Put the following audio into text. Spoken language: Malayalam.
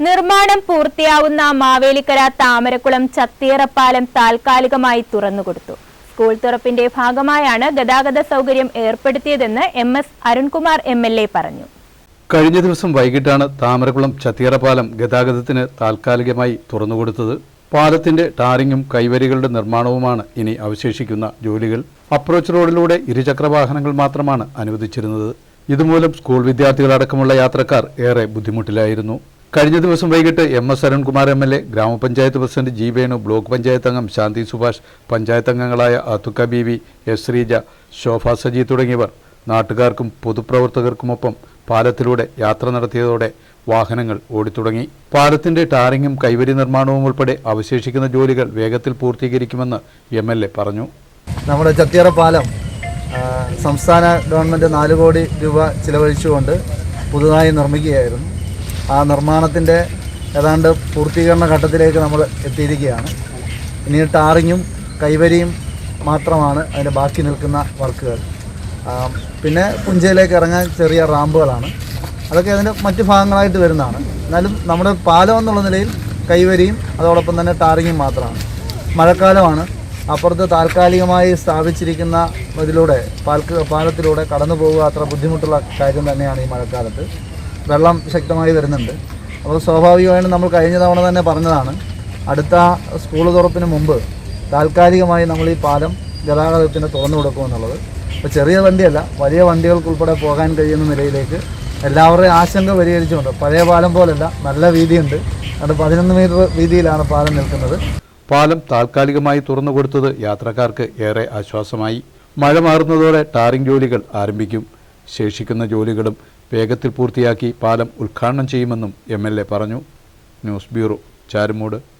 നിർമ്മാണം പൂർത്തിയാവുന്ന മാവേലിക്കര താമരക്കുളം ചത്തിയറപ്പാലം താൽക്കാലികമായി തുറന്നുകൊടുത്തു. സ്കൂൾ തുറപ്പിന്റെ ഭാഗമായാണ് ഗതാഗത സൗകര്യം ഏർപ്പെടുത്തിയതെന്ന് M S Arunkumar M L A പറഞ്ഞു. കഴിഞ്ഞ ദിവസം വൈകിട്ടാണ് താമരക്കുളം ചത്തിയറപ്പാലം ഗതാഗതത്തിന് താൽക്കാലികമായി തുറന്നുകൊടുത്തത്. പാലത്തിന്റെ ടാറിങ്ങും കൈവരികളുടെ നിർമ്മാണവുമാണ് ഇനി അവശേഷിക്കുന്ന ജോലികൾ. അപ്രോച്ച് റോഡിലൂടെ ഇരുചക്ര വാഹനങ്ങൾ മാത്രമാണ് അനുവദിച്ചിരുന്നത്. ഇതുമൂലം സ്കൂൾ വിദ്യാർത്ഥികളടക്കമുള്ള യാത്രക്കാർ ഏറെ ബുദ്ധിമുട്ടിലായിരുന്നു. കഴിഞ്ഞ ദിവസം വൈകിട്ട് M S Arunkumar M L A ഗ്രാമപഞ്ചായത്ത് president G Venu block panchayat അംഗം ശാന്തി സുഭാഷ് പഞ്ചായത്ത് അംഗങ്ങളായ അത്തുക്ക B V S Sreeja Shobha Saji തുടങ്ങിയവർ നാട്ടുകാർക്കും പൊതുപ്രവർത്തകർക്കുമൊപ്പം പാലത്തിലൂടെ യാത്ര നടത്തിയതോടെ വാഹനങ്ങൾ ഓടിത്തുടങ്ങി. പാലത്തിന്റെ ടാറിങ്ങും കൈവരി നിർമ്മാണവും ഉൾപ്പെടെ അവശേഷിക്കുന്ന ജോലികൾ വേഗത്തിൽ പൂർത്തീകരിക്കുമെന്ന് എം എൽ എ പറഞ്ഞു. നമ്മുടെ ചത്തിയറ പാലം സംസ്ഥാന ഗവൺമെന്റ് നാല് കോടി രൂപ ചിലവഴിച്ചുകൊണ്ട് പുതുതായി നിർമ്മിക്കുകയായിരുന്നു. ആ നിർമ്മാണത്തിന്റെ ഏതാണ്ട് പൂർത്തീകരണ ഘട്ടത്തിലേക്ക് നമ്മൾ എത്തിയിരിക്കുകയാണ്. ഇനി ടാറിങ്ങും കൈവരിയും മാത്രമാണ് അതിന്റെ ബാക്കി നിൽക്കുന്ന വർക്കുകൾ. പിന്നെ പുഞ്ചയിലേക്ക് ഇറങ്ങാൻ ചെറിയ റാമ്പുകളാണ്. അതൊക്കെ അതിന്റെ മറ്റ് ഭാഗങ്ങളായിട്ട് വരുന്നതാണ്. എന്നാലും നമ്മുടെ പാലം എന്നുള്ള നിലയിൽ കൈവരിയും അതോടൊപ്പം തന്നെ ടാറിങ്ങും മാത്രമാണ്. മഴക്കാലമാണ്. അപ്പുറത്ത് താൽക്കാലികമായി സ്ഥാപിച്ചിരിക്കുന്ന ഇതിലൂടെ പാൽക്ക് പാലത്തിലൂടെ കടന്നു പോകുക അത്ര ബുദ്ധിമുട്ടുള്ള കാര്യം തന്നെയാണ് ഈ മഴക്കാലത്ത്. വെള്ളം ശക്തമായി വരുന്നുണ്ട്. അപ്പോൾ സ്വാഭാവികമായിട്ടും നമ്മൾ കഴിഞ്ഞ തവണ തന്നെ പറഞ്ഞതാണ് അടുത്ത സ്കൂൾ തുറപ്പിന് മുമ്പ് താൽക്കാലികമായി നമ്മൾ ഈ പാലം ഗതാഗതത്തിന് തുറന്നു കൊടുക്കുമെന്നുള്ളത് അപ്പോൾ ചെറിയ വണ്ടിയല്ല വലിയ വണ്ടികൾക്കുൾപ്പെടെ പോകാൻ കഴിയുന്ന നിലയിലേക്ക് എല്ലാവരുടെയും ആശങ്ക പരിഹരിച്ചുകൊണ്ട് പഴയ പാലം പോലല്ല നല്ല വീതിയുണ്ട്. അത് പതിനൊന്ന് മീറ്റർ വീതിയിലാണ് പാലം നിൽക്കുന്നത്. പാലം താൽക്കാലികമായി തുറന്നു കൊടുത്തത് യാത്രക്കാർക്ക് ഏറെ ആശ്വാസമായി. മഴ മാറുന്നതോടെ ടാറിംഗ് ജോലികൾ ആരംഭിക്കും. ശേഷിക്കുന്ന ജോലികളും വേഗത്തിൽ പൂർത്തിയാക്കി പാലം ഉദ്ഘാടനം ചെയ്യുമെന്നും എം പറഞ്ഞു. News bureau Charummood.